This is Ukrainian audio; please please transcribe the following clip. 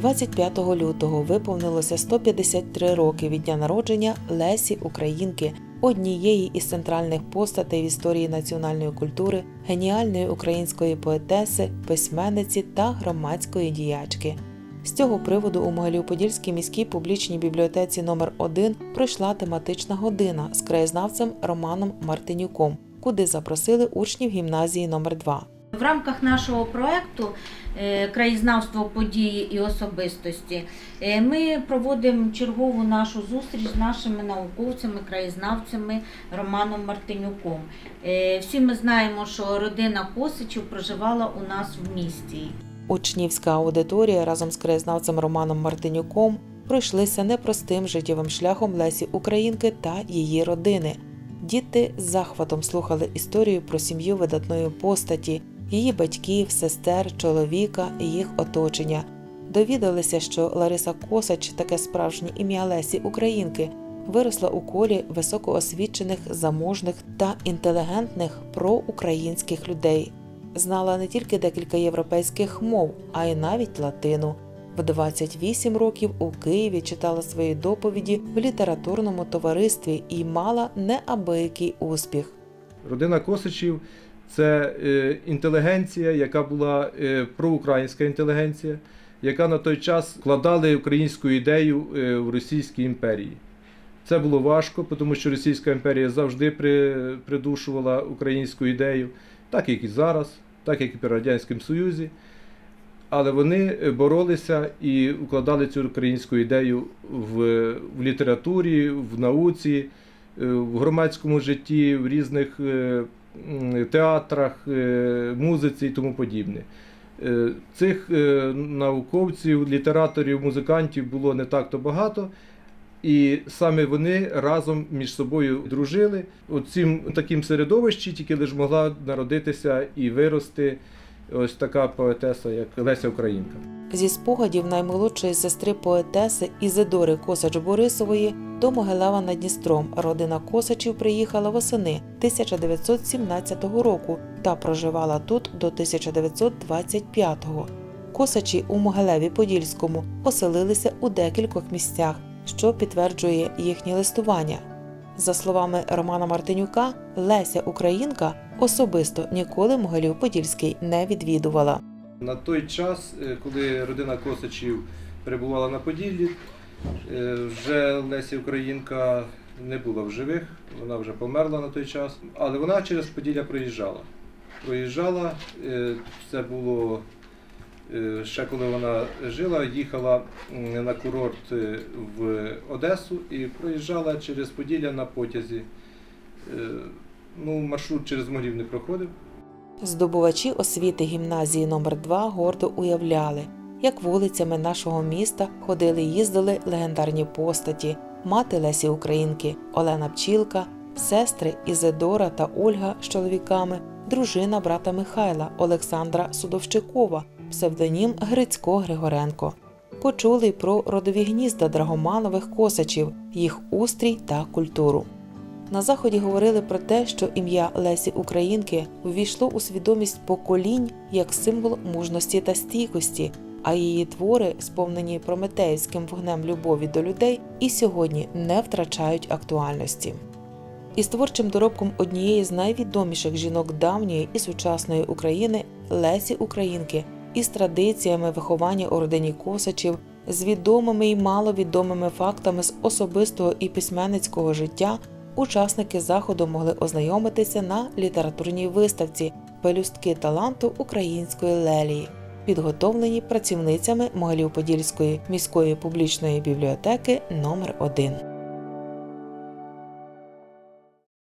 25 лютого виповнилося 153 роки від дня народження Лесі Українки, однієї із центральних постатей в історії національної культури, геніальної української поетеси, письменниці та громадської діячки. З цього приводу у Могилів-Подільській міській публічній бібліотеці номер 1 пройшла тематична година з краєзнавцем Романом Мартинюком, куди запросили учнів гімназії номер 2 В рамках нашого проекту е, Краєзнавство події і особистості е, ми проводимо чергову нашу зустріч з нашими науковцями, краєзнавцями Романом Мартинюком. Е, Всі ми знаємо, що родина Косичів проживала у нас в місті. Учнівська аудиторія разом з краєзнавцем Романом Мартинюком пройшлися непростим життєвим шляхом Лесі Українки та її родини. Діти з захватом слухали історію про сім'ю видатної постаті, її батьків, сестер, чоловіка і їх оточення. Довідалися, що Лариса Косач, таке справжнє ім'я Лесі Українки, виросла у колі високоосвічених, заможних та інтелігентних проукраїнських людей. Знала не тільки декілька європейських мов, а й навіть латину. В 28 років у Києві читала свої доповіді в літературному товаристві і мала неабиякий успіх. Родина Косичів це е, інтелігенція, яка була е, проукраїнська інтелігенція, яка на той час вкладали українську ідею е, в Російській імперії. Це було важко, тому що Російська імперія завжди при- придушувала українську ідею, так як і зараз, так як і при Радянському Союзі. Але вони боролися і укладали цю українську ідею в, в літературі, в науці, в громадському житті, в різних театрах, е, музиці і тому подібне. Е, Цих е, науковців, літераторів, музикантів було не так-то багато. І саме вони разом між собою дружили. У цім таким середовищі тільки лише могла народитися і вирости ось така поетеса, як Леся Українка. Зі спогадів наймолодшої сестри поетеси Ізидори Косач Борисової до Могилева над Дністром родина Косачів приїхала восени 1917 року та проживала тут до 1925-го. Косачі у Могилеві Подільському оселилися у декількох місцях, що підтверджує їхнє листування. За словами Романа Мартинюка, Леся Українка особисто ніколи Могилів Подільський не відвідувала. На той час, е, коли родина Косачів перебувала на Поділлі, е, вже Леся Українка не була в живих, вона вже померла на той час, але вона через Поділля проїжджала. Проїжджала, е, це було ще коли вона жила, їхала на курорт в Одесу і проїжджала через Поділля на потязі. Ну, маршрут через Могилів не проходив. Здобувачі освіти гімназії номер 2 гордо уявляли, як вулицями нашого міста ходили й їздили легендарні постаті, мати Лесі Українки, Олена Пчілка, сестри Ізидора та Ольга з чоловіками, дружина брата Михайла Олександра Судовщикова, псевдонім Грицько Григоренко. Почули й про родові гнізда драгоманових косачів, їх устрій та культуру. На заході говорили про те, що ім'я Лесі Українки ввійшло у свідомість поколінь як символ мужності та стійкості, а її твори, сповнені прометеївським вогнем любові до людей, і сьогодні не втрачають актуальності. Із творчим доробком однієї з найвідоміших жінок давньої і сучасної України Лесі Українки, із традиціями виховання у родині Косачів, з відомими і маловідомими фактами з особистого і письменницького життя учасники заходу могли ознайомитися на літературній виставці Пелюстки таланту української лелії, підготовлені працівницями Могилів-Подільської міської публічної бібліотеки номер 1